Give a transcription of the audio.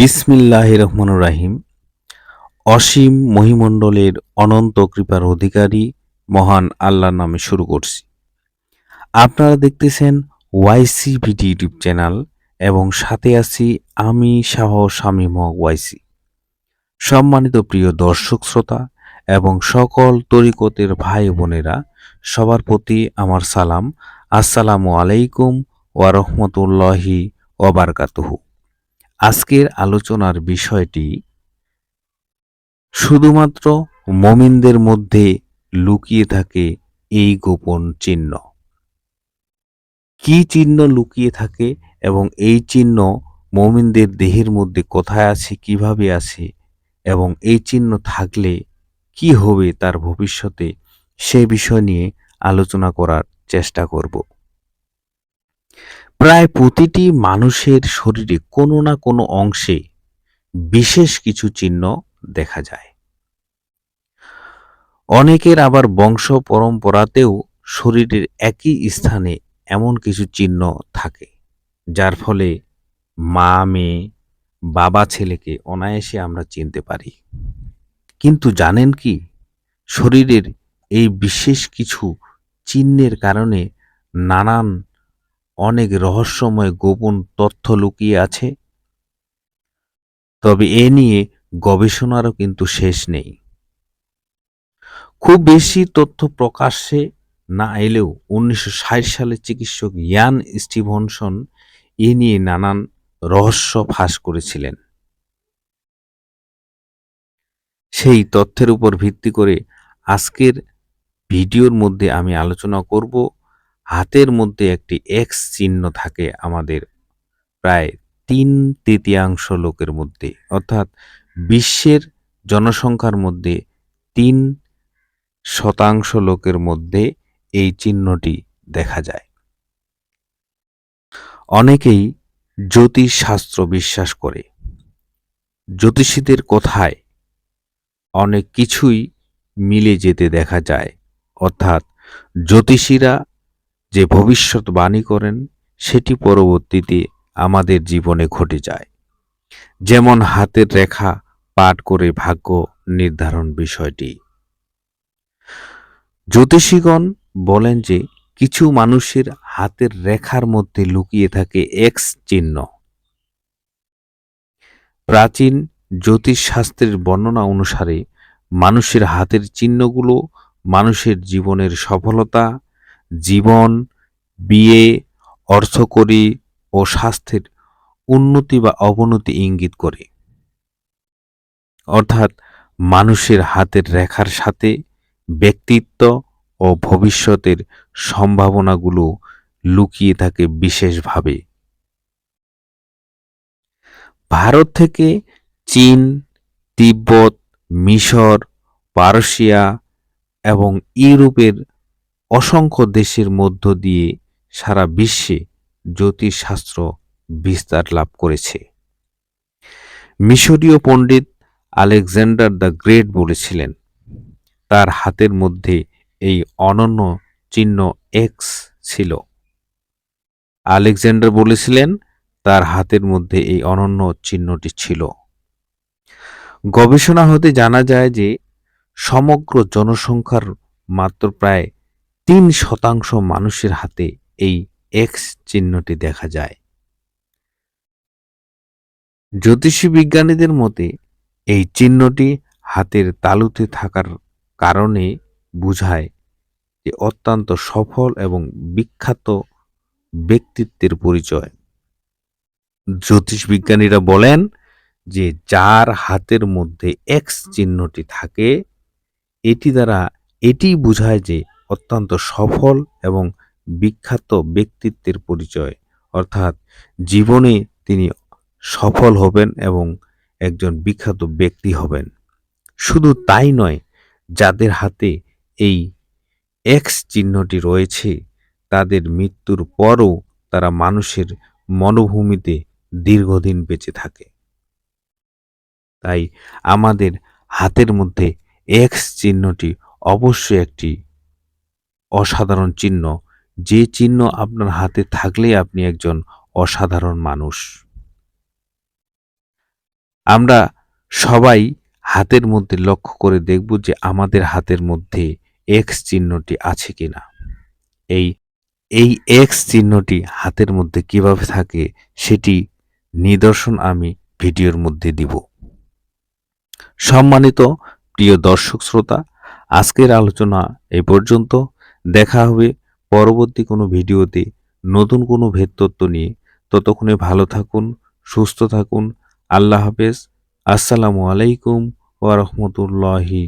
বিসমিল্লাহ রহমান রাহিম। অসীম মহিমণ্ডলের অনন্ত কৃপার অধিকারী মহান আল্লাহর নামে শুরু করছি। আপনারা দেখতেছেন ওয়াইসি ভিডি ইউটিউব চ্যানেল এবং সাথে আছি আমি শাহ শামীম হক ওয়াইসি। সম্মানিত প্রিয় দর্শক শ্রোতা এবং সকল তরিকতের ভাই বোনেরা, সবার প্রতি আমার সালাম। আসসালামু আলাইকুম ওয়া রহমতুল্লাহি ওয়াবারকাতুহু আজকের আলোচনার বিষয়টি শুধুমাত্র মমিনদের মধ্যে লুকিয়ে থাকে এই গোপন চিহ্ন। কি চিহ্ন লুকিয়ে থাকে এবং এই চিহ্ন মমিনদের দেহের মধ্যে কোথায় আছে, কীভাবে আছে এবং এই চিহ্ন থাকলে কি হবে তার ভবিষ্যতে, সে বিষয় নিয়ে আলোচনা করার চেষ্টা করব। প্রায় প্রতিটি মানুষের শরীরে কোনো না কোনো অংশে বিশেষ কিছু চিহ্ন দেখা যায়। অনেকের আবার বংশ পরম্পরাতেও শরীরের একই স্থানে এমন কিছু চিহ্ন থাকে, যার ফলে মা, মেয়ে বাবা ছেলেকে অনায়াসে আমরা চিনতে পারি। কিন্তু জানেন কি? শরীরের এই বিশেষ কিছু চিহ্নের কারণে নানান অনেক রহস্যময় গোপন তথ্য লুকিয়ে আছে। তবে এ নিয়ে গবেষণারও কিন্তু শেষ নেই। খুব বেশি তথ্য প্রকাশ্যে না এলেও উনিশশো সালে চিকিৎসক ইয়ান স্টিভনসন এ নিয়ে নানান রহস্য ফাঁস করেছিলেন। সেই তথ্যের উপর ভিত্তি করে আজকের ভিডিওর মধ্যে আমি আলোচনা করব। হাতের মধ্যে একটি এক্স চিহ্ন থাকে আমাদের প্রায় তিন তৃতীয়াংশ লোকের মধ্যে, অর্থাৎ বিশ্বের জনসংখ্যার মধ্যে তিন শতাংশ লোকের মধ্যে এই চিহ্নটি দেখা যায়। অনেকেই জ্যোতিষ শাস্ত্র বিশ্বাস করে। জ্যোতিষীদের কথায় অনেক কিছুই মিলে যেতে দেখা যায়। অর্থাৎ জ্যোতিষীরা যে ভবিষ্যৎবাণী করেন, সেটি পরবর্তীতে আমাদের জীবনে ঘটে যায়। যেমন হাতের রেখা পাঠ করে ভাগ্য নির্ধারণ বিষয়টি। জ্যোতিষীগণ বলেন যে কিছু মানুষের হাতের রেখার মধ্যে লুকিয়ে থাকে এক্স চিহ্ন। প্রাচীন জ্যোতিষ শাস্ত্রের বর্ণনা অনুসারে মানুষের হাতের চিহ্নগুলো মানুষের জীবনের সফলতা, জীবন, বিয়ে, অর্থকরী ও স্বাস্থ্যের উন্নতি বা অবনতি ইঙ্গিত করে। অর্থাৎ মানুষের হাতের রেখার সাথে ব্যক্তিত্ব ও ভবিষ্যতের সম্ভাবনাগুলো লুকিয়ে থাকে বিশেষভাবে। ভারত থেকে চীন, তিব্বত, মিশর, পারসিয়া এবং ইউরোপের অসংখ্য দেশের মধ্য দিয়ে সারা বিশ্বে জ্যোতিষশাস্ত্র বিস্তার লাভ করেছে। মিশরীয় পণ্ডিত আলেকজান্ডার দ্য গ্রেট বলেছিলেন, তার হাতের মধ্যে এই অনন্য চিহ্ন এক্স ছিল। আলেকজান্ডার বলেছিলেন, তার হাতের মধ্যে এই অনন্য চিহ্নটি ছিল। গবেষণা হতে জানা যায় যে, সমগ্র জনসংখ্যার মাত্র প্রায় তিন শতাংশ মানুষের হাতে এই এক্স চিহ্নটি দেখা যায়। জ্যোতিষী বিজ্ঞানীদের মতে, এই চিহ্নটি হাতের তালুতে থাকার কারণে বুঝায় যে অত্যন্ত সফল এবং বিখ্যাত ব্যক্তিত্বের পরিচয়। জ্যোতিষ বিজ্ঞানীরা বলেন যে যার হাতের মধ্যে এক্স চিহ্নটি থাকে, এটি দ্বারা এটি বোঝায় যে অত্যন্ত সফল এবং বিখ্যাত ব্যক্তিত্বের পরিচয়। অর্থাৎ জীবনে তিনি সফল হবেন এবং একজন বিখ্যাত ব্যক্তি হবেন। শুধু তাই নয়, যাদের হাতে এই এক্স চিহ্নটি রয়েছে, তাদের মৃত্যুর পরও তারা মানুষের মনোভূমিতে দীর্ঘদিন বেঁচে থাকে। তাই আমাদের হাতের মধ্যে এক্স চিহ্নটি অবশ্যই একটি অসাধারণ চিহ্ন। যে চিহ্ন আপনার হাতে থাকলেই আপনি একজন অসাধারণ মানুষ। আমরা সবাই হাতের মধ্যে লক্ষ্য করে দেখব যে আমাদের হাতের মধ্যে এক্স চিহ্নটি আছে কিনা? এই এই এক্স চিহ্নটি হাতের মধ্যে কীভাবে থাকে সেটি নিদর্শন আমি ভিডিওর মধ্যে দিব। সম্মানিত প্রিয় দর্শক শ্রোতা, আজকের আলোচনা এই পর্যন্ত। দেখা হবে পরবর্তী কোনো ভিডিওতে নতুন কোনো ভেদতত্ত্ব নিয়ে। ততক্ষণে ভালো থাকুন, সুস্থ থাকুন। আল্লাহ হাফেজ। আসসালামু আলাইকুম ওয়া রাহমাতুল্লাহি